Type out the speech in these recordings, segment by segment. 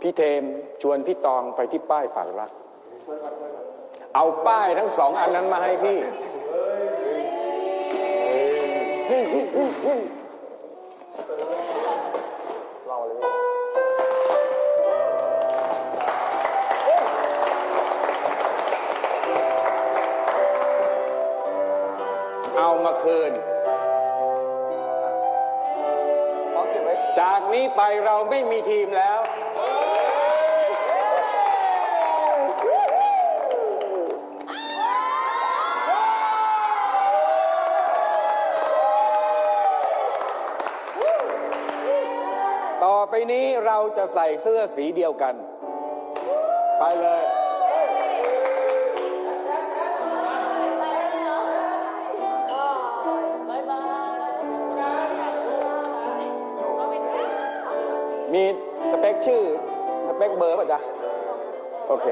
พี่เทมชวนพี่ตองไปที่ป้ายฝากรัก เอาป้ายทั้งสองอันนั้นมาให้พี่ เอามาคืนอ๋อเก็บไว้จากนี้ไปเราไม่มีทีมแล้ว ต่อไปนี้เราจะใส่เสื้อสีเดียวกัน ไปเลย มีสเปคชื่อ สเปคเบอร์ป่ะจ๊ะ โอเค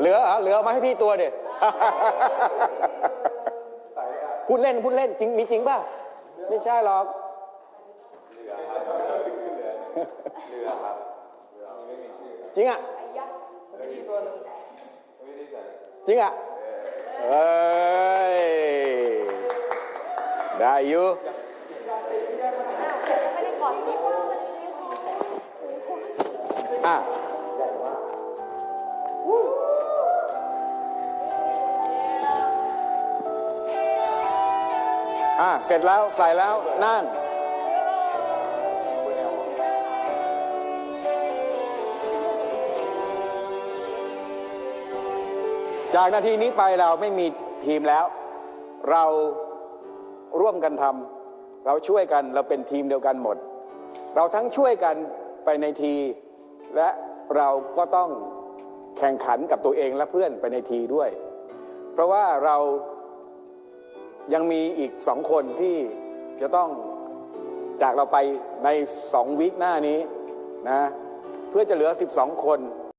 เหลือเหรอเหลือมาให้พี่ตัวเด็พูดเล่นพูดเล่นจริงมีจริงป่ะ ไม่ใช่หรอกจริงอะจริงอะเอ้ยได้อยู่อะ อะเสร็จแล้วใส่แล้วนั่งจากนาทีนี้ไปเราไม่มีทีมแล้ว เราร่วมกันทำเราช่วยกันเราเป็นทีมเดียวกันหมด เราทั้งช่วยกันไปในที และเราก็ต้องแข่งขันกับตัวเองและเพื่อนไปในทีด้วย เพราะว่าเรา ยังมีอีกสองคนที่จะต้องจากเราไปในสองวีคหน้านี้นะเพื่อจะเหลือ 12 คน